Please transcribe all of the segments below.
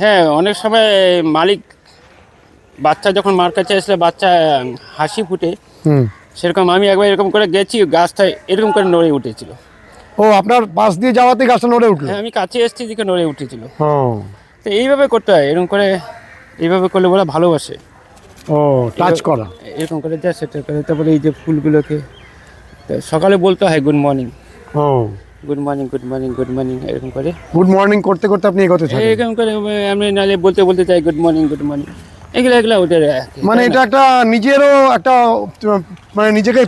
হ্যাঁ অনেক সময় মালিক বাচ্চা যখন মার কাছে আসলে বাচ্চা হাসি ফুটে সেরকম আমি একবার এরকম করে গেছি গাছটা এরকম করে নড়ে উঠেছিল। ও আপনার পাশ দিয়ে যাওয়াতে গাছটা নড়ে উঠল? হ্যাঁ আমি কাছে এসেছি দিকে নড়ে উঠেছিল। তো এইভাবে করতে হয় এরকম করে এইভাবে করলে ওরা ভালোবাসে। ও টাচ করা। এরকম করে যা সেটা করে তারপরে এই যে ফুলগুলোকে সকালে বলতে হয় গুড মর্নিং। ও। Good morning good morning good morning এরকম করে। গুড মর্নিং করতে করতে আপনি এগোতে থাকেন। এরকম করে আমি নালে বলতে বলতে চাই গুড মর্নিং গুড মর্নিং এগুলো এগুলো ওদের মানে এটা একটা নিজেরও একটা মানে নিজেকে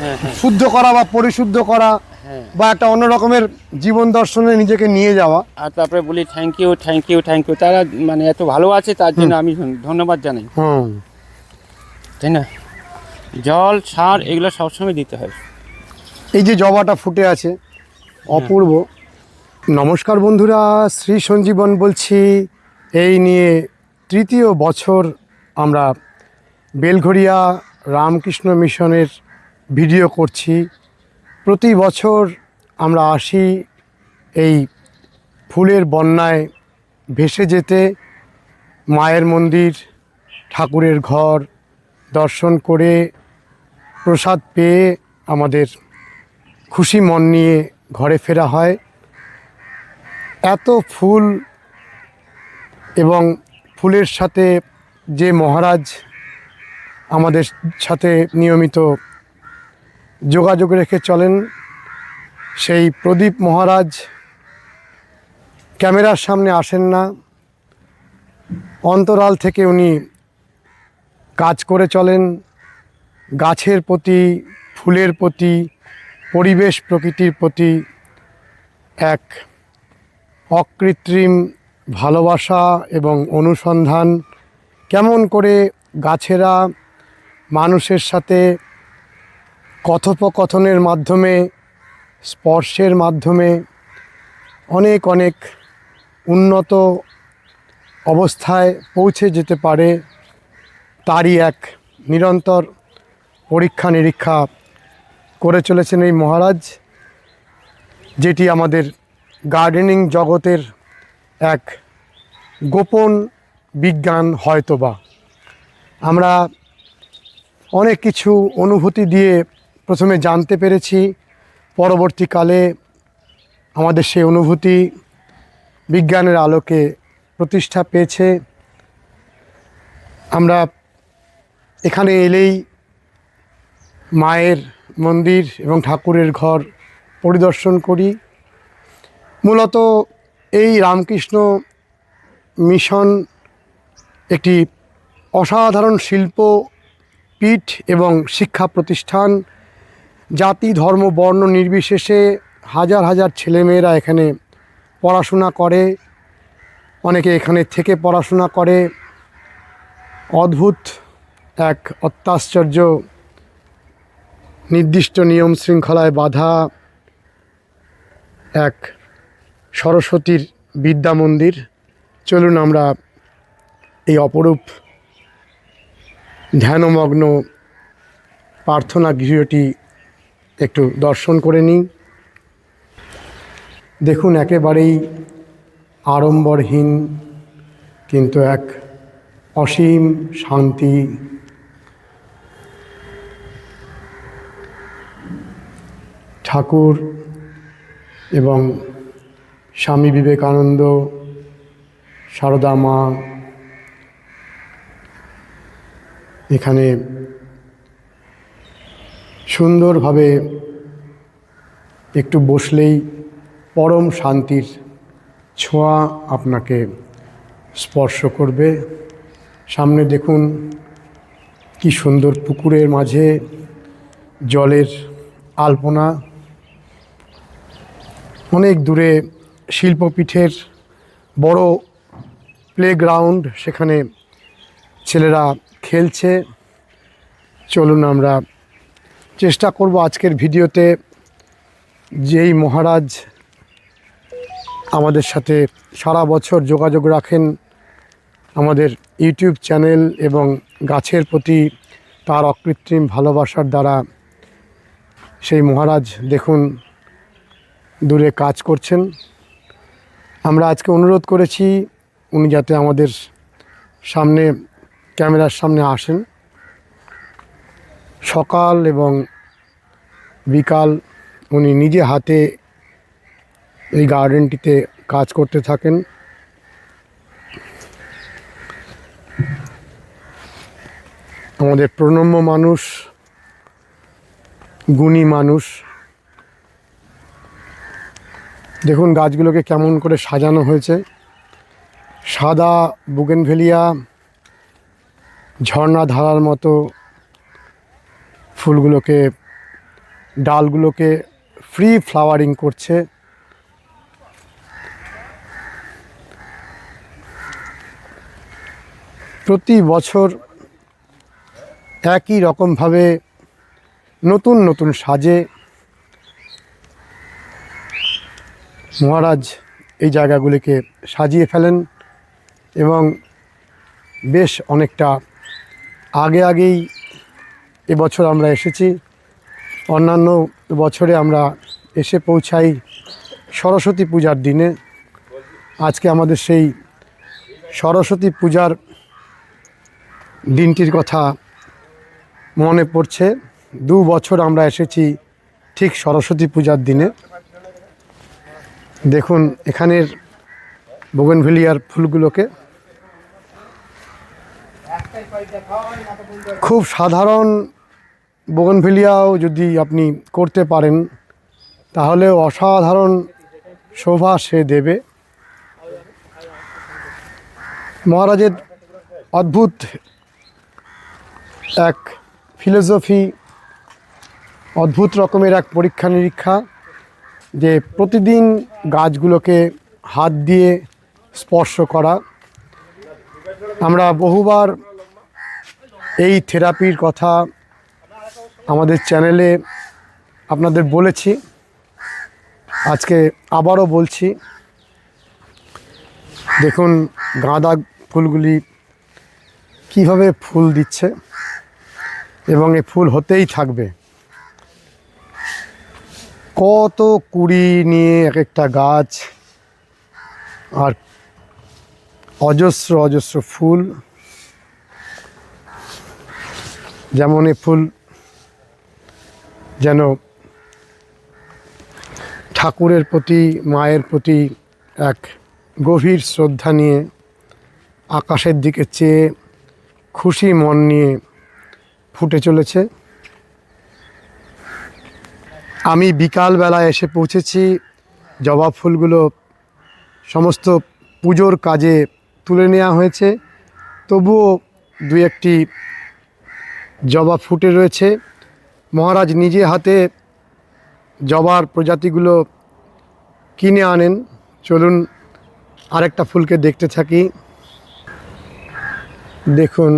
হ্যাঁ হ্যাঁ। শুদ্ধ করা বা পরিশুদ্ধ করা হ্যাঁ। বা একটা অন্য রকমের জীবন দর্শনে নিজেকে নিয়ে যাওয়া। আর তারপরে বলি thank you thank you thank you তারা মানে এত ভালো আছে তার জন্য আমি ধন্যবাদ জানাই। তাই না? জল সার এগুলো সবসময় দিতে হয়। এই যে জবাটা ফুটে আছে অপূর্ব। নমস্কার বন্ধুরা, শ্রী সঞ্জীবন বলছি। এই নিয়ে তৃতীয় বছর আমরা বেলঘরিয়া রামকৃষ্ণ মিশনের ভিডিও করছি। প্রতি বছর আমরা আসি এই ফুলের বন্যায় ভেসে যেতে, মায়ের মন্দির, ঠাকুরের ঘর, দর্শন করে, প্রসাদ পেয়ে আমাদের খুশি মন নিয়ে ঘরে ফেরা হয়। এত ফুল এবং ফুলের সাথে যে মহারাজ আমাদের সাথে নিয়মিত যোগাযোগ রেখে চলেন, সেই প্রদীপ মহারাজ ক্যামেরার সামনে আসেন না। অন্তরাল থেকে উনি কাজ করে চলেন। গাছের প্রতি, ফুলের প্রতি পরিবেশ প্রকৃতির প্রতি এক অকৃত্রিম ভালোবাসা এবং অনুসন্ধান কেমন করে গাছেরা মানুষের সাথে কথোপকথনের মাধ্যমে, স্পর্শের মাধ্যমে অনেক অনেক উন্নত অবস্থায় পৌঁছে যেতে পারে, তারই এক নিরন্তর পরীক্ষা নিরীক্ষা করে চলেছেন এই মহারাজ, যেটি আমাদের গার্ডেনিং জগতের এক গোপন বিজ্ঞান হয়তোবা। আমরা অনেক কিছু অনুভূতি দিয়ে প্রথমে জানতে পেরেছি, পরবর্তীকালে আমাদের সেই অনুভূতি বিজ্ঞানের আলোকে প্রতিষ্ঠা পেয়েছে। আমরা এখানে এলেই মায়ের মন্দির এবং ঠাকুরের ঘর পরিদর্শন করি। মূলত এই রামকৃষ্ণ মিশন একটি অসাধারণ শিল্প পীঠ এবং শিক্ষা প্রতিষ্ঠান। জাতি, ধর্ম, বর্ণ নির্বিশেষে হাজার হাজার ছেলেমেয়েরা এখানে পড়াশোনা করে। অনেকে এখানে থেকে পড়াশোনা করে। অদ্ভুত এক অত্যাশ্চর্য নির্দিষ্ট নিয়ম শৃঙ্খলায় বাধা এক সরস্বতীর বিদ্যা মন্দির। চলুন আমরা এই অপরূপ ধ্যানমগ্ন প্রার্থনা গৃহটি একটু দর্শন করে নিই। দেখুন, একেবারেই আড়ম্বরহীন, কিন্তু এক অসীম শান্তি ঠাকুর এবং স্বামী বিবেকানন্দ, সারদা মা, এখানে সুন্দরভাবে একটু বসলেই পরম শান্তির ছোঁয়া আপনাকে স্পর্শ করবে। সামনে দেখুন কি সুন্দর পুকুরের মাঝে জলের আলপনা। অনেক দূরে শিল্পপীঠের বড় প্লেগ্রাউন্ড সেখানে ছেলেরা খেলছে। চলুন আমরা চেষ্টা করব আজকের ভিডিওতে যেই মহারাজ আমাদের সাথে সারা বছর যোগাযোগ রাখেন আমাদের ইউটিউব চ্যানেল এবং গাছের প্রতি তার অকৃত্রিম ভালোবাসার দ্বারা সেই মহারাজ দেখুন দূরে কাজ করছেন। আমরা আজকে অনুরোধ করেছি উনি যাতে আমাদের সামনে, ক্যামেরার সামনে আসেন। সকাল এবং বিকাল উনি নিজে হাতে এই গার্ডেনটিতে কাজ করতে থাকেন। আমাদের প্রণম্য মানুষ, গুণী মানুষ দেখুন গাছগুলোকে কেমন করে সাজানো হয়েছে। সাদা বুগেনভেলিয়া ঝর্ণা ধারার মতো ফুলগুলোকে, ডালগুলোকে ফ্রি ফ্লাওয়ারিং করছে। প্রতি বছর একই রকমভাবে নতুন নতুন সাজে মহারাজ এই জায়গাগুলিকে সাজিয়ে ফেলেন এবং বেশ অনেকটা আগে আগেই এবছর আমরা এসেছি। অন্যান্য বছরে আমরা এসে পৌঁছাই সরস্বতী পূজার দিনে। আজকে আমাদের সেই সরস্বতী পূজার দিনটির কথা মনে পড়ছে। দু বছর আমরা এসেছি ঠিক সরস্বতী পূজার দিনে। দেখুন, এখানের বোগেনভিলিয়ার ফুলগুলোকে খুব সাধারণ বোগেনভিলিয়াও যদি আপনি করতে পারেন, তাহলে অসাধারণ শোভা সে দেবে। মহারাজের অদ্ভুত এক ফিলোসফি অদ্ভুত রকমের এক পরীক্ষা নিরীক্ষা যে প্রতিদিন গাছগুলোকে হাত দিয়ে স্পর্শ করা। আমরা বহুবার এই থেরাপির কথা আমাদের চ্যানেলে আপনাদের বলেছি। আজকে আবারও বলছি। দেখুন, গাঁদা ফুলগুলি কীভাবে ফুল দিচ্ছে এবং এই ফুল হতেই থাকবে। কত কুড়ি নিয়ে এক একটা গাছ আর অজস্র অজস্র ফুল। যেমন এ ফুল যেন ঠাকুরের প্রতি, মায়ের প্রতি এক গভীর শ্রদ্ধা নিয়ে, আকাশের দিকে চেয়ে খুশি মন নিয়ে ফুটে চলেছে। আমি বিকালবেলা এসে পৌঁছেছি, জবা ফুলগুলো সমস্ত পুজোর কাজে তুলে নেওয়া হয়েছে। তবুও দু একটি জবা ফুটে রয়েছে। মহারাজ নিজে হাতে জবার প্রজাতিগুলো কিনে আনেন। চলুন আরেকটা ফুলকে দেখতে থাকি। দেখুন,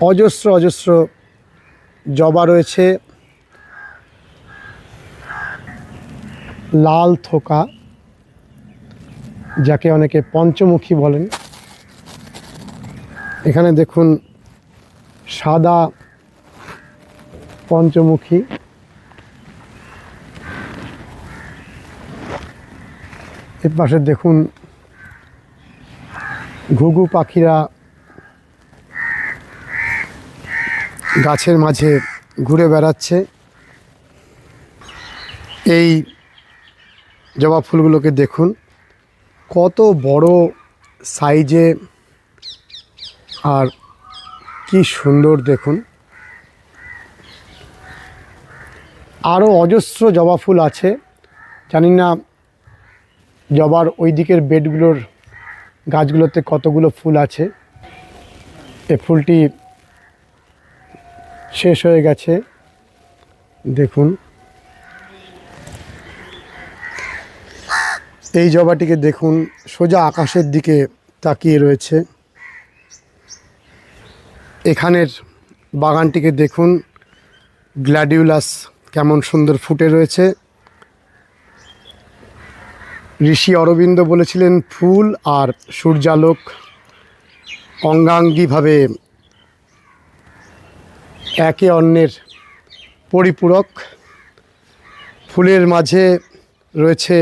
অজস্র অজস্র জবা রয়েছে। লাল থোকা, যাকে অনেকে পঞ্চমুখী বলেন। এখানে দেখুন সাদা পঞ্চমুখী। এর পাশে দেখুন ঘুঘু পাখিরা গাছের মাঝে ঘুরে বেড়াচ্ছে। এই জবা ফুলগুলোকে দেখুন। কত বড় সাইজে আর কি সুন্দর দেখুন। আরও অজস্র জবা ফুল আছে। জানি না জবার ওই দিকের বেডগুলোর গাছগুলোতে কতগুলো ফুল আছে। এ ফুলটি শেষ হয়ে গেছে। দেখুন। এই জবাটিকে দেখুন, সোজা আকাশের দিকে তাকিয়ে রয়েছে। এখানের বাগানটিকে দেখুন, গ্ল্যাডিউলাস কেমন সুন্দর ফুটে রয়েছে। ঋষি অরবিন্দ বলেছিলেন, ফুল আর সূর্যালোক অঙ্গাঙ্গিভাবে একে অন্যের পরিপূরক। ফুলের মাঝে রয়েছে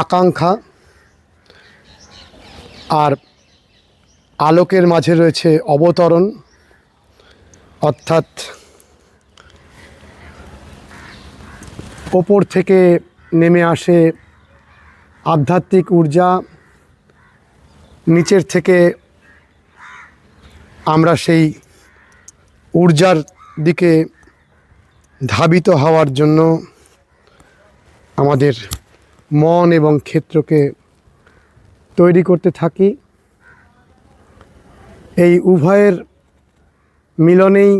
আকাঙ্ক্ষা আর আলোকের মাঝে রয়েছে অবতরণ, অর্থাৎ ওপর থেকে নেমে আসে আধ্যাত্মিক ঊর্জা, নিচের থেকে আমরা সেই ঊর্জার দিকে ধাবিত হওয়ার জন্য আমাদের মন এবং ক্ষেত্রকে তৈরি করতে থাকি। এই উভয়ের মিলনেই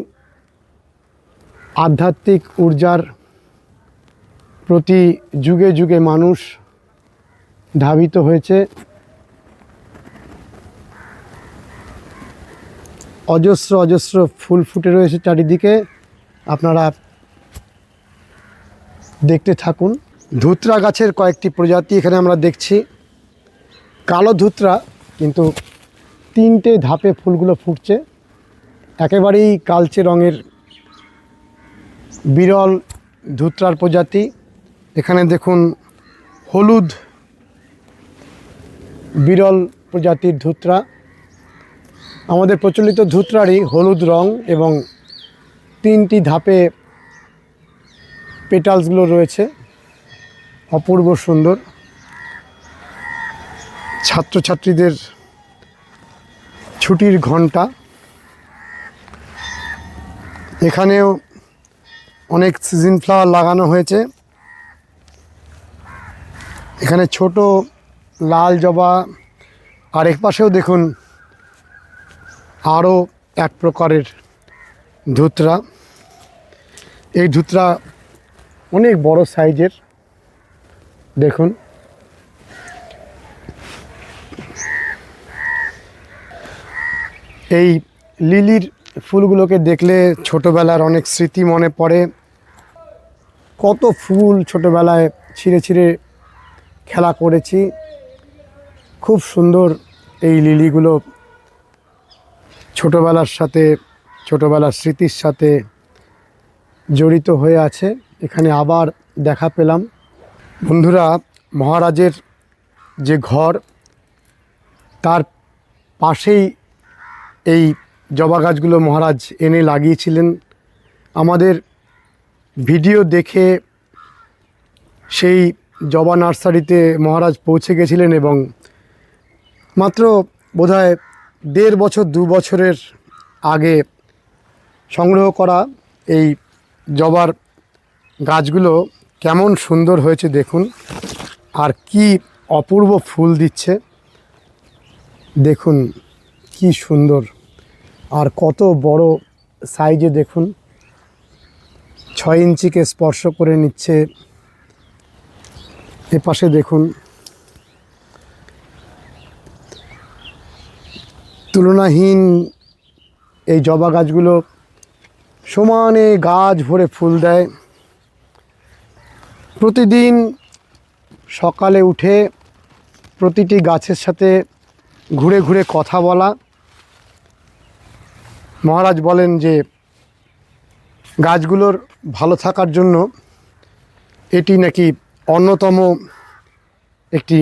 আধ্যাত্মিক ঊর্জার প্রতি যুগে যুগে মানুষ ধাবিত হয়েছে। অজস্র অজস্র ফুল ফুটে রয়েছে চারিদিকে। আপনারা দেখতে থাকুন। ধুতরা গাছের কয়েকটি প্রজাতি এখানে আমরা দেখছি। কালো ধুতরা, কিন্তু তিনটে ধাপে ফুলগুলো ফুটছে। একেবারেই কালচে রঙের বিরল ধুতরার প্রজাতি। এখানে দেখুন, হলুদ বিরল প্রজাতির ধুতরা। আমাদের প্রচলিত ধুতরারই হলুদ রং এবং তিনটি ধাপে পেটালসগুলো রয়েছে। অপূর্ব সুন্দর। ছাত্রছাত্রীদের ছুটির ঘণ্টা এখানেও অনেক সিজন ফ্লাওয়ার লাগানো হয়েছে। এখানে ছোট লাল জবা। আর এক পাশেও দেখুন আরও এক প্রকারের ধুতরা। এই ধুতরা অনেক বড় সাইজের দেখুন। এই লিলির ফুলগুলোকে দেখলে ছোটোবেলার অনেক স্মৃতি মনে পড়ে। কত ফুল ছোটোবেলায় ছিঁড়ে ছিঁড়ে খেলা করেছি। খুব সুন্দর এই লিলিগুলো ছোটোবেলার সাথে, ছোটোবেলার স্মৃতির সাথে জড়িত হয়ে আছে। এখানে আবার দেখা পেলাম। বন্ধুরা, মহারাজের যে ঘর, তার পাশেই এই জবা গাছগুলো মহারাজ এনে লাগিয়েছিলেন। আমাদের ভিডিও দেখে সেই জবা নার্সারিতে মহারাজ পৌঁছে গেছিলেন এবং মাত্র বোধহয় দেড় বছর, দু বছরের আগে সংগ্রহ করা এই জবার গাছগুলো কেমন সুন্দর হয়েছে দেখুন। আর কি অপূর্ব ফুল দিচ্ছে। দেখুন কি সুন্দর। আর কত বড় সাইজে দেখুন। ছয় ইঞ্চিকে স্পর্শ করে নিচ্ছে। এপাশে দেখুন। তুলনাহীন এই জবা গাছগুলো সমানে গাছ ভরে ফুল দেয়। প্রতিদিন সকালে উঠে প্রতিটি গাছের সাথে ঘুরে ঘুরে কথা বলা। মহারাজ বলেন যে, গাছগুলোর ভালো থাকার জন্য এটি নাকি অন্যতম একটি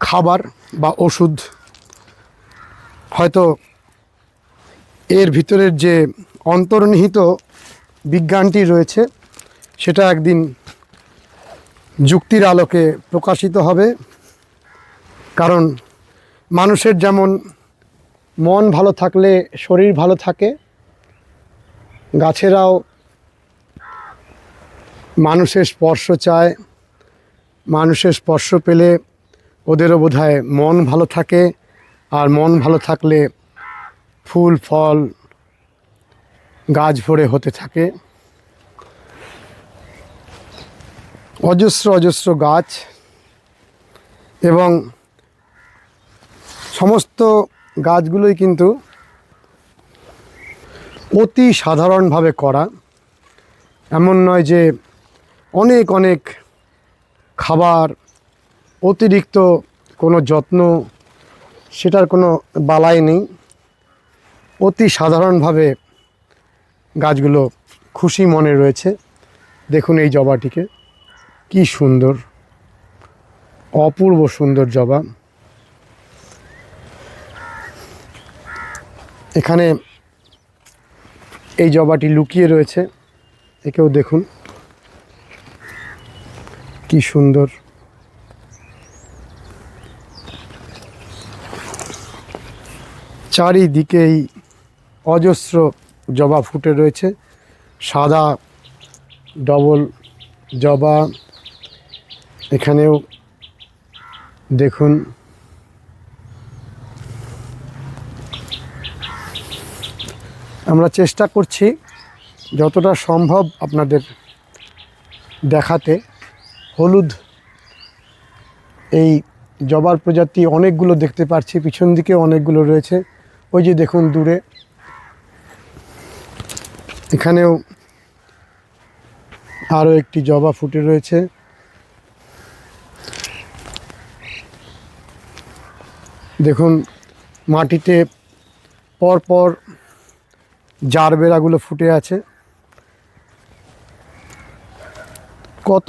খাবার বা ওষুধ। হয়তো এর ভিতরের যে অন্তর্নিহিত বিজ্ঞানটি রয়েছে, সেটা একদিন যুক্তির আলোকে প্রকাশিত হবে। কারণ মানুষের যেমন মন ভালো থাকলে শরীর ভালো থাকে, গাছেরাও মানুষের স্পর্শ চায়। মানুষের স্পর্শ পেলে ওদেরও বোধহয় মন ভালো থাকে, আর মন ভালো থাকলে ফুল, ফল, গাছ ভরে হতে থাকে। অজস্র অজস্র গাছ এবং সমস্ত গাছগুলোই কিন্তু অতি সাধারণভাবে করা। এমন নয় যে অনেক অনেক খাবার অতিরিক্ত কোনো যত্ন, সেটার কোনো বালাই নেই। অতি সাধারণভাবে গাছগুলো খুশি মনে রয়েছে। দেখুন এই জবাটিকে। কি সুন্দর, অপূর্ব সুন্দর জবা এখানে এই জবাটি লুকিয়ে রয়েছে, একেও দেখুন। কি সুন্দর। চারিদিকেই অজস্র জবা ফুটে রয়েছে, সাদা, ডবল জবা এখানেও দেখুন। আমরা চেষ্টা করছি যতটা সম্ভব আপনাদের দেখাতে। হলুদ এই জবার প্রজাতি অনেকগুলো দেখতে পাচ্ছি, পিছন দিকে অনেকগুলো রয়েছে। ওই যে দেখুন দূরে। এখানেও আরও একটি জবা ফুটে রয়েছে। দেখুন, মাটিতে পরপর জারবেরাগুলো ফুটে আছে। কত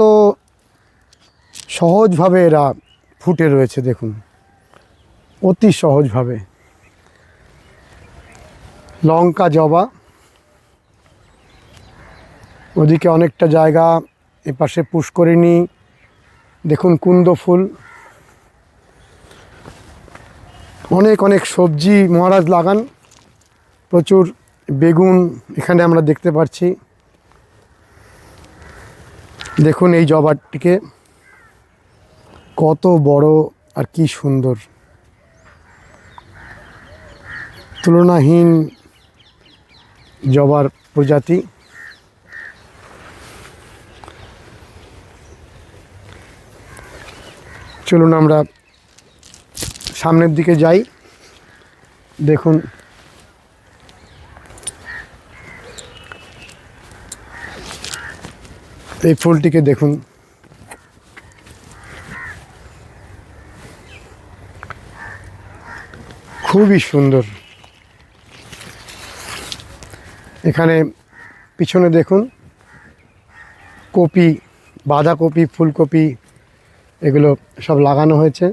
সহজভাবে এরা ফুটে রয়েছে, দেখুন। অতি সহজভাবে। লঙ্কা, জবা, ওদিকে অনেকটা জায়গা এপাশে পুষ্করিণী, দেখুন কুন্দ ফুল। অনেক অনেক সবজি মহারাজ লাগান। প্রচুর বেগুন এখানে আমরা দেখতে পাচ্ছি। দেখুন এই জবাটিকে কত বড় আর কি সুন্দর। তুলনাহীন জবার প্রজাতি। চলুন আমরা সামনের দিকে যাই। দেখুন। এই ফুলটিকে দেখুন। খুবই সুন্দর। এখানে পিছনে দেখুন। কপি, বাঁধাকপি, ফুলকপি, এগুলো সব লাগানো হয়েছে।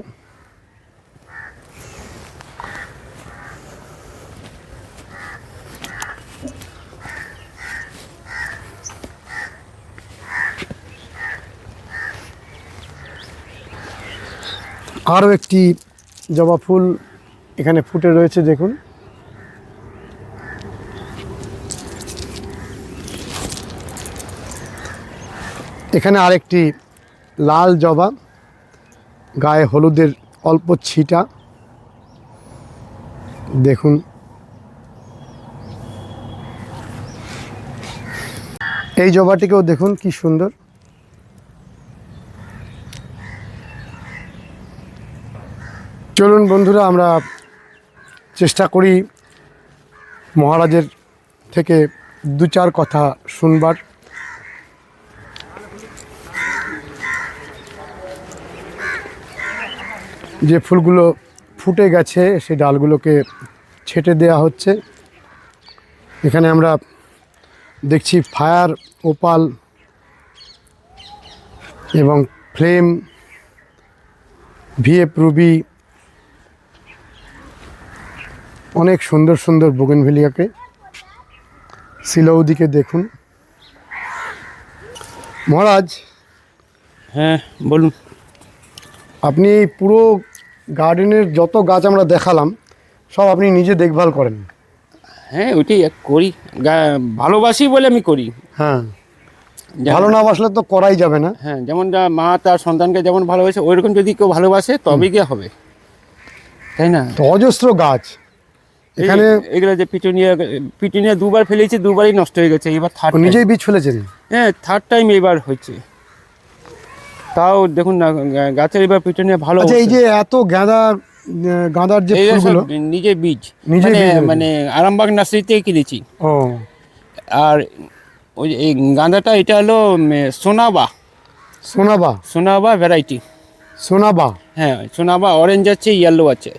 আরও একটি জবা ফুল এখানে ফুটে রয়েছে, দেখুন। এখানে আরেকটি লাল জবা, গায়ে হলুদের অল্প ছিটা। দেখুন। এই জবাটিকেও দেখুন, কি সুন্দর। চলুন বন্ধুরা, আমরা চেষ্টা করি মহারাজের থেকে দু চার কথা শুনবার। যে ফুলগুলো ফুটে গেছে, সেই ডালগুলোকে ছেটে দেয়া হচ্ছে। এখানে আমরা দেখছি ফায়ার, ওপাল এবং ফ্লেম, ভিএফ রুবি অনেক সুন্দর সুন্দর বোগেনভেলিয়াকে সিলৌদিকে দেখুন। মহারাজ হ্যাঁ বলুন। আপনি পুরো গার্ডেনের যত গাছ আমরা দেখালাম সব আপনি নিজে দেখভাল করেন। হ্যাঁ ওইটাই এক করি। ভালোবাসি বলে আমি করি। হ্যাঁ। ভালো না বাসলে তো করাই যাবে না। হ্যাঁ যেমন মা তার সন্তানকে যেমন ভালোবাসে ওইরকম যদি কেউ ভালোবাসে তবেই গিয়ে হবে। তাই না? অজস্র গাছ। এখানে এগুলো যে পিটুনিয়া পিটুনিয়া দুবার ফেলেছি দুবারই নষ্ট হয়ে গেছে। এবার থার্ড নিজেই বীজ ফেলেছেন? হ্যাঁ থার্ড টাইম এবার হচ্ছে তাও দেখুন না গাছের এবার পিটুনিয়া ভালো আচ্ছা এই যে এত গাঁদা গাঁদার যে ফুলগুলো নিজে বীজ। নিজে মানে মানে আরামবাগ নার্সারি থেকে কিনেছি। ও। আর ওই যে এই গাঁদাটা এটা হলো সোনাবা। সোনাবা? সোনাবা ভ্যারাইটি সোনাবা? হ্যাঁ সোনাবা অরেঞ্জ আছে ইয়েলো আছে।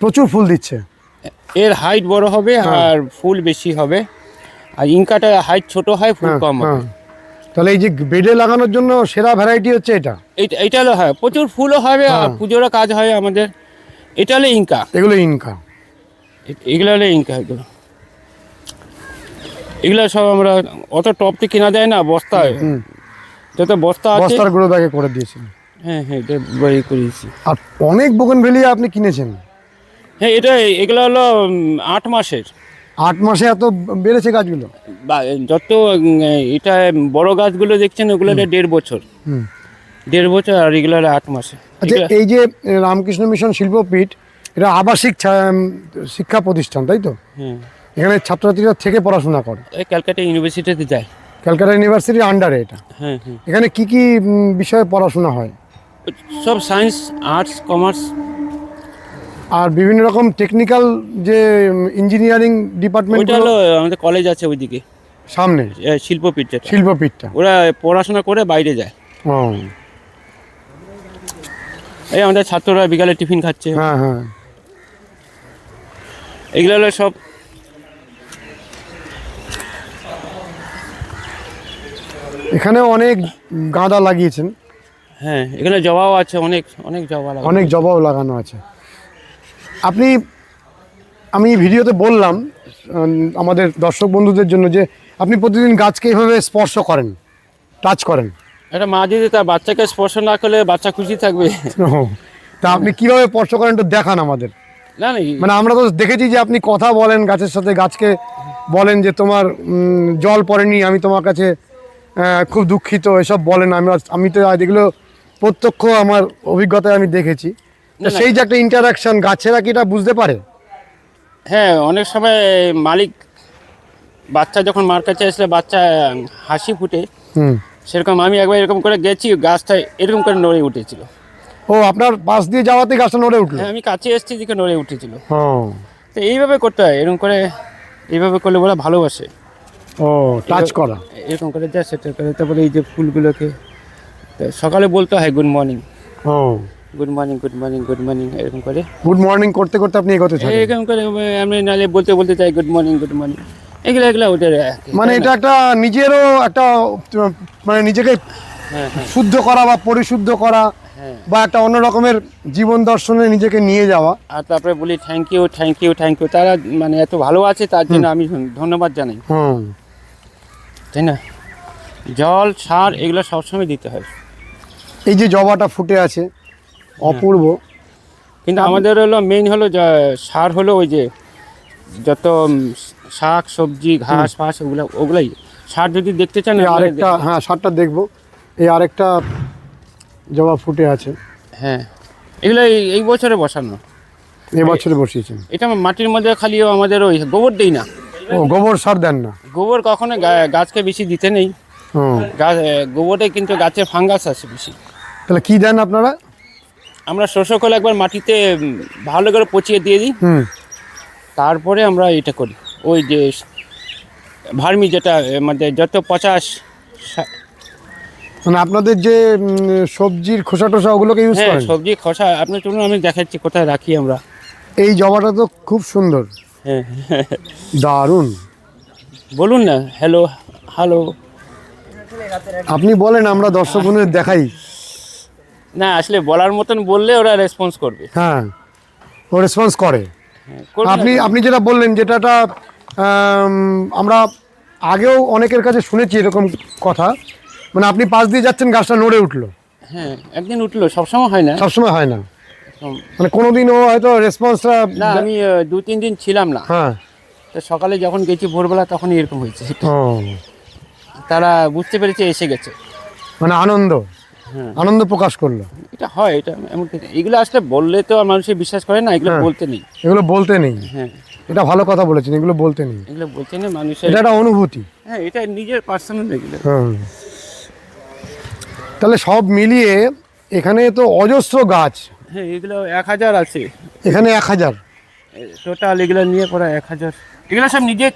প্রচুর ফুল দিচ্ছে। এর হাইট বড় হবে হ্যাঁ। আর ফুল বেশি হবে। আর ইনকাটা হাইট ছোট হয় ফুল হ্যাঁ, কম হবে। হ্যাঁ। তাহলে এই যে বেডে লাগানোর জন্য সেরা ভ্যারাইটি হচ্ছে এটা? এটা হলো হ্যাঁ প্রচুর ফুলও হবে আর। পুজোরও কাজ হয় আমাদের। এটা হলো ইনকা। এগুলো ইনকা। এগুলো হলো ইনকা এগুলো। এগুলো সব আমরা অত টপ থেকে কেনা যায় না বস্তায়। যত বস্তা আছে বস্তার গুঁড়ো ব্যাগে করে দিয়েছেন। হ্যাঁ হ্যাঁ এটা করেছি আর অনেক বোগন আপনি কিনেছেন। হ্যাঁ এটা এগুলো হলো আট মাসের। আট মাসে এত বেড়েছে গাছগুলো? বা- যত এটা বড় গাছগুলো দেখছেন ওগুলো দেড় বছর। দেড় বছর আর এগুলো আট মাসে। আচ্ছা এই যে রামকৃষ্ণ মিশন শিল্পপীঠ এটা আবাসিক শিক্ষা প্রতিষ্ঠান তাই তো? এখানে ছাত্রছাত্রীরা থেকে পড়াশোনা করে। ক্যালকাটা ইউনিভার্সিটিতে যায়। ক্যালকাটা ইউনিভার্সিটির আন্ডারে এটা। হ্যাঁ হ্যাঁ। এখানে কি কি বিষয়ে পড়াশোনা হয়? সব সায়েন্স আর্টস কমার্স আর বিভিন্ন রকম টেকনিক্যাল যে ইঞ্জিনিয়ারিং ডিপার্টমেন্ট ওইটা হলো আমাদের কলেজ আছে ওইদিকে। সামনে। শিল্পপীঠটা। শিল্পপীঠটা। ওরা পড়াশোনা করে বাইরে যায়। ও। এই আমাদের ছাত্ররা বিকালে টিফিন খাচ্ছে। হ্যাঁ হ্যাঁ। এগুলো হলো সব এখানেও অনেক গাঁদা লাগিয়েছেন। হ্যাঁ এখানে জবাও আছে অনেক অনেক জবা অনেক জবাও লাগানো আছে। আপনি আমি ভিডিওতে বললাম আমাদের দর্শক বন্ধুদের জন্য যে আপনি প্রতিদিন গাছকে এইভাবে স্পর্শ করেন টাচ করেন। এটা মা যদি তার বাচ্চাকে স্পর্শ না করলে বাচ্চা খুশি থাকবে। তা আপনি কীভাবে স্পর্শ করেন একটু দেখান আমাদের। না মানে আমরা তো দেখেছি যে আপনি কথা বলেন গাছের সাথে গাছকে বলেন যে তোমার জল পড়েনি আমি তোমার কাছে খুব দুঃখিত এসব বলেন। আমি আমি তো এগুলো প্রত্যক্ষ আমার অভিজ্ঞতায় আমি দেখেছি। সেই যে একটা ইন্টারাকশন গাছেরা কি এটা বুঝতে পারে? হ্যাঁ অনেক সময় মালিক বাচ্চা যখন মার কাছে আসলে বাচ্চা হাসি ফুটে হুম। সেরকম আমি একবার এরকম করে গেছি গাছটা এরকম করে নড়ে উঠেছিল। ও আপনার পাশ দিয়ে যাওয়াতে গাছটা নড়ে উঠল? হ্যাঁ আমি কাছে এসেছি দিকে নড়ে উঠেছিল। তো এইভাবে করতে হয় এরকম করে এইভাবে করলে ওরা ভালোবাসে। ও টাচ করা। এরকম করে যা সেটা করে তারপরে এই যে ফুলগুলোকে সকালে বলতে হয় গুড মর্নিং ও। Good morning good morning good morning এরকম করে। গুড মর্নিং করতে করতে আপনি এগোতে থাকেন। এরকম করে আমি নালে বলতে বলতে চাই গুড মর্নিং গুড মর্নিং এগুলো এগুলো একই, মানে এটা একটা নিজেরও একটা মানে নিজেকে হ্যাঁ হ্যাঁ। শুদ্ধ করা বা পরিশুদ্ধ করা হ্যাঁ। বা একটা অন্য রকমের জীবন দর্শনে নিজেকে নিয়ে যাওয়া। আর তারপরে বলি thank you thank you thank you তারা মানে এত ভালো আছে তার জন্য আমি ধন্যবাদ জানাই। হুম। তাই না? জল সার এগুলো সবসময় দিতে হয়। এই যে জবাটা ফুটে আছে অপূর্ব। কিন্তু আমাদের হলো মেইন হলো সার হলো ওই যে যত শাক সবজি ঘাস ফাস ওগুলো ওগুলাই। সার যদি দেখতে চান আরেকটা হ্যাঁ সারটা দেখব। এই আরেকটা জবা ফুটে আছে। হ্যাঁ। এগুলো এই- এই বছরে বসানো। এবছরে বসিয়েছেন। এটা মাটির মধ্যে খালি আমাদের ওই গোবর দিই না। ও গোবর সার দেন না। গোবর কখনো গাছকে বেশি দিতে নেই। গাছ গোবরে কিন্তু গাছে ফাঙ্গাস আছে বেশি। তাহলে কি দেন আপনারা? আমরা শস্য কলে একবার মাটিতে ভালো করে পচিয়ে দিয়ে দিই। তারপরে আমরা এটা করি। ওই যে ভার্মি যেটা আমাদের যত পচাশ মানে আপনাদের যে সবজির খোসা টোসা ওগুলোকে ইউজ হ্যাঁ করেন? সবজি খসা। আপনি চলুন আমি দেখাচ্ছি কোথায় রাখি আমরা। এই জবাটা তো খুব সুন্দর। হ্যাঁ। দারুণ। বলুন না হ্যালো হ্যালো আপনি বলেন আমরা দর্শক দেখাই। না আসলে বলার মতন বললে ওরা রেসপন্স করবে। হ্যাঁ ও রেসপন্স করে। হ্যাঁ, আপনি আপনি যেটা বললেন যেটাটা আমরা আগেও অনেকের কাছে শুনেছি এরকম কথা। মানে আপনি পাশ দিয়ে যাচ্ছেন গাছটা নড়ে উঠল। হ্যাঁ একদিন উঠল সবসময় হয় না। সবসময় হয় না। মানে কোনোদিন ও হয়তো রেসপন্সটা না আমি দু তিন দিন ছিলাম না। হ্যাঁ। তো সকালে যখন গেছি ভোরবেলা তখনই এরকম হয়েছে। তারা বুঝতে পেরেছে এসে গেছে। মানে আনন্দ। আনন্দ প্রকাশ করল। এটা হয় এটা এমন কিছু এগুলো আসলে বললে তো আর মানুষের বিশ্বাস করে না এগুলো হ্যাঁ। বলতে নেই। এগুলো বলতে নেই। হ্যাঁ। এটা ভালো কথা বলেছেন এগুলো বলতে নেই। এগুলো বলতে নেই মানুষের এটা একটা অনুভূতি। হ্যাঁ এটা নিজের পার্সোনাল এগুলো। তাহলে সব মিলিয়ে এখানে তো অজস্র গাছ। হ্যাঁ এগুলো এক হাজার আছে। এখানে এক হাজার। টোটাল এগুলো নিয়ে পড়া এক হাজার। এগুলো সব নিজের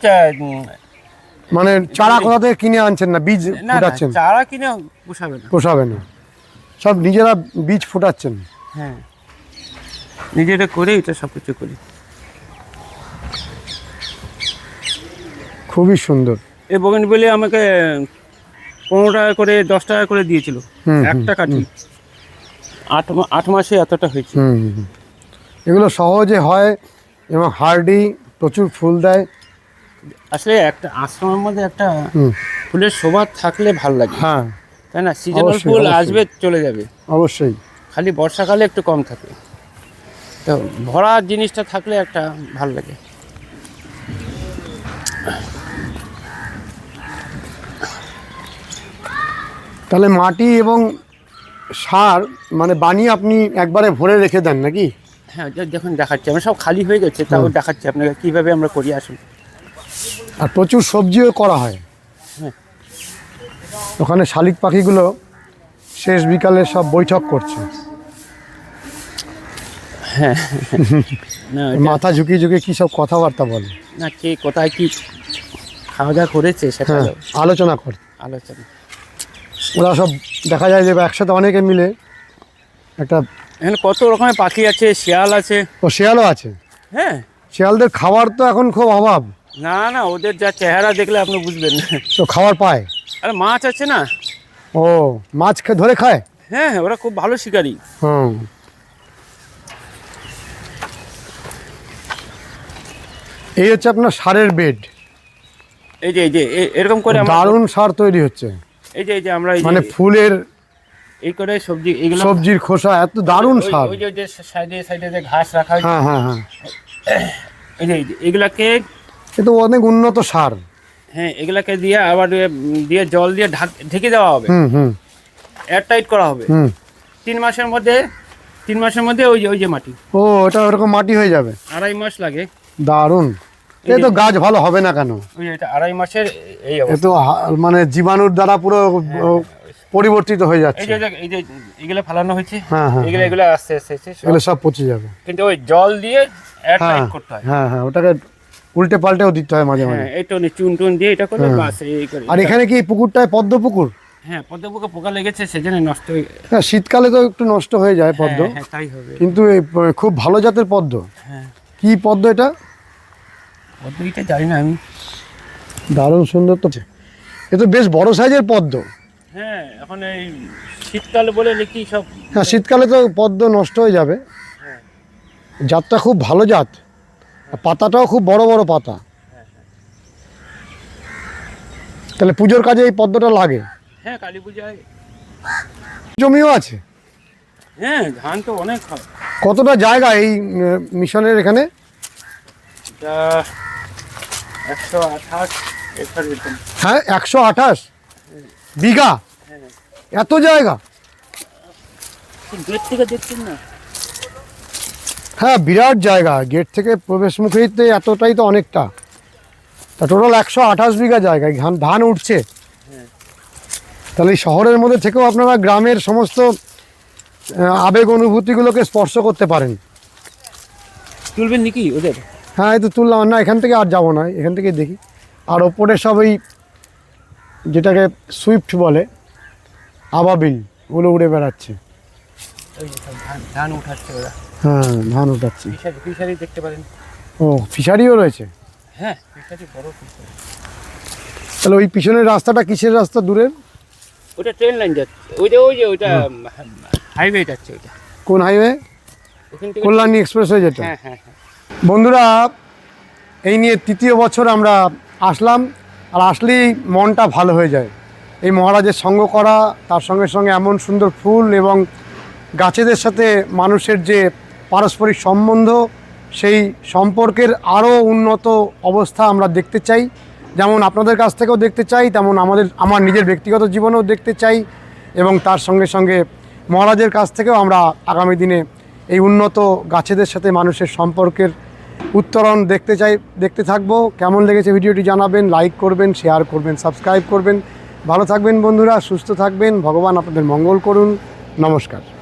মানে চারা কোথা থেকে কিনে আনছেন না? বীজ ফুটাচ্ছেন চারা কিনে পোষাবে না। পোষাবে না। সব নিজেরা বীজ ফুটাচ্ছেন। হ্যাঁ। নিজেরা করে এটা সব কিছু করি। খুবই সুন্দর। এই বগেন বলে আমাকে পনেরো টাকা করে দশ টাকা করে দিয়েছিল। একটা কাঠি। আট আট মাসে এতটা হয়েছে। এগুলো সহজে হয় এবং হার্ডি প্রচুর ফুল দেয়। আসলে একটা আশ্রমের মধ্যে একটা ফুলের শোভা থাকলে ভালো লাগে। হ্যাঁ। তাই না? সিজনাল ফুল আসবে চলে যাবে। অবশ্যই। খালি বর্ষাকালে একটু কম থাকে। তো ভরা জিনিসটা থাকলে একটা ভালো লাগে। তাহলে মাটি এবং সার মানে বানিয়ে আপনি একবারে ভরে রেখে দেন নাকি? হ্যাঁ দেখুন দেখাচ্ছি। আমরা সব খালি হয়ে গেছে তাও দেখাচ্ছি আপনাকে কীভাবে আমরা করি আসুন। আর প্রচুর সবজিও করা হয়। হ্যাঁ। ওখানে শালিক পাখিগুলো শেষ বিকালে সব বৈঠক করছে। হ্যাঁ। মাথা ঝুঁকি ঝুঁকিয়ে কী সব কথাবার্তা বলে? না কে কোথায় কি খাওয়া দাওয়া করেছে সেটা হ্যাঁ আলোচনা করে। আলোচনা। ওরা সব দেখা যায় যে একসাথে অনেকে মিলে একটা এখানে কত রকমের পাখি আছে শিয়াল আছে। ও শেয়ালও আছে? হ্যাঁ। শেয়ালদের খাবার তো এখন খুব অভাব। না না ওদের যা চেহারা দেখলে আপনি বুঝবেন তো খাবার পায়। আরে মাছ আছে না। ও মাছ খেয়ে ধরে খায়? হ্যাঁ হ্যাঁ, ওরা খুব ভালো শিকারী। হুম। এই হচ্ছে আপনার সারের বেড। এই যে এই যে এরকম করে দারুণ সার তৈরি হচ্ছে। এই যে এই যে আমরা মানে ফুলের এই করে সবজি এগুলো সবজির খোসা এত দারুণ সার। ওই যে যে সাইডে সাইডে যে ঘাস রাখা হ্যাঁ হ্যাঁ হ্যাঁ। এই যে এই যে এগুলাকে এ তো অনেক উন্নত সার। হ্যাঁ এগুলাকে দিয়ে আবার দিয়ে জল দিয়ে ঢাক ঢেকে দেওয়া হবে। হুম হুম। এয়ার টাইট করা হবে। হুম। তিন মাসের মধ্যে তিন মাসের মধ্যে ওই যে ওই যে মাটি। ও ওটা ওরকম মাটি হয়ে যাবে। আড়াই মাস লাগে। দারুণ। এই তো গাছ ভালো হবে না কেন? ওই এটা আড়াই মাসের এই এ অবস্থা। তো মানে জীবাণুর দ্বারা পুরো পরিবর্তিত হয়ে এই যাচ্ছে। এই যে এগুলো ফালানো হয়েছে হ্যাঁ, হ্যাঁ, এগুলো এগুলো আস্তে আস্তে এগুলো সব পচে যাবে। কিন্তু ওই জল দিয়ে হ্যাঁ করতে হয়। হ্যাঁ হ্যাঁ ওটাকে উল্টে পাল্টেও দিতে হয় মাঝে মাঝে। হ্যাঁ এই তো নে, চুন টুন দিয়ে এটা করে হ্যাঁ। বাস এই করে। আর এখানে কি পুকুরটায় পদ্ম পুকুর? হ্যাঁ পদ্ম পুকুর পোকা লেগেছে সেজন্য নষ্ট হয়ে হ্যাঁ শীতকালে তো একটু নষ্ট হয়ে যায় পদ্ম। হ্যাঁ, তাই হবে। কিন্তু এই খুব ভালো জাতের পদ্ম। হ্যাঁ। কি পদ্ম এটা? পদ্ম এটা জানি না আমি। দারুণ সুন্দর তো। এ তো বেশ বড় সাইজের পদ্ম। হ্যাঁ এখন এই শীতকাল বলে নাকি সব হ্যাঁ শীতকালে তো পদ্ম নষ্ট হয়ে যাবে। হ্যাঁ। জাতটা খুব ভালো জাত। পাতাটাও খুব বড় বড় পাতা। তাহলে পুজোর কাজে এই পদ্মটা লাগে। হ্যাঁ কালী পূজায় জমিও আছে? হ্যাঁ ধান তো অনেক হয়। কতটা জায়গা এই মিশনের এখানে? একশো আঠাশ হ্যাঁ একশো আঠাশ? বিঘা? হ্যাঁ। এত জায়গা? গেট থেকে দেখছেন না? হ্যাঁ বিরাট জায়গা। গেট থেকে প্রবেশ মুখেইতে এতটাই তো অনেকটা। তা টোটাল একশো আঠাশ বিঘা জায়গায় ধান ধান উঠছে। তাহলে এই শহরের মধ্যে থেকেও আপনারা গ্রামের সমস্ত আবেগ অনুভূতিগুলোকে স্পর্শ করতে পারেন। তুলবেন নাকি ওদের? হ্যাঁ এই তো তুললাম। না এখান থেকে আর যাব না। এখান থেকে দেখি। আর ওপরে সব ওই যেটাকে সুইফট বলে আবাবিল ওগুলো উড়ে বেড়াচ্ছে। ধান উঠাচ্ছে ওরা। হ্যাঁ ধান উঠাচ্ছে ফিশারি ফিশারি দেখতে পারেন। ও ফিশারিও রয়েছে? হ্যাঁ ফিশারি বড় ফিশারি। তাহলে ওই পিছনের রাস্তাটা কিসের রাস্তা দূরের? ওটা ট্রেন লাইন যাচ্ছে। ওই যে ওই যে ওইটা হাইওয়ে যাচ্ছে ওইটা। কোন হাইওয়ে কল্যাণী এক্সপ্রেসওয়ে যেটা। হ্যাঁ হ্যাঁ হ্যাঁ। বন্ধুরা এই নিয়ে তৃতীয় বছর আমরা আসলাম আর আসলেই মনটা ভালো হয়ে যায়। এই মহারাজের সঙ্গ করা তার সঙ্গে সঙ্গে এমন সুন্দর ফুল এবং গাছেদের সাথে মানুষের যে পারস্পরিক সম্বন্ধ, সেই সম্পর্কের আরও উন্নত অবস্থা আমরা দেখতে চাই। যেমন আপনাদের কাছ থেকেও দেখতে চাই, তেমন আমাদের, আমার নিজের ব্যক্তিগত জীবনেও দেখতে চাই এবং তার সঙ্গে সঙ্গে মহারাজের কাছ থেকেও আমরা আগামী দিনে এই উন্নত গাছেদের সাথে মানুষের সম্পর্কের উত্তরণ দেখতে চাই, দেখতে থাকব। কেমন লেগেছে ভিডিওটি জানাবেন লাইক করবেন শেয়ার করবেন সাবস্ক্রাইব করবেন। ভালো থাকবেন বন্ধুরা, সুস্থ থাকবেন। ভগবান আপনাদের মঙ্গল করুন। নমস্কার।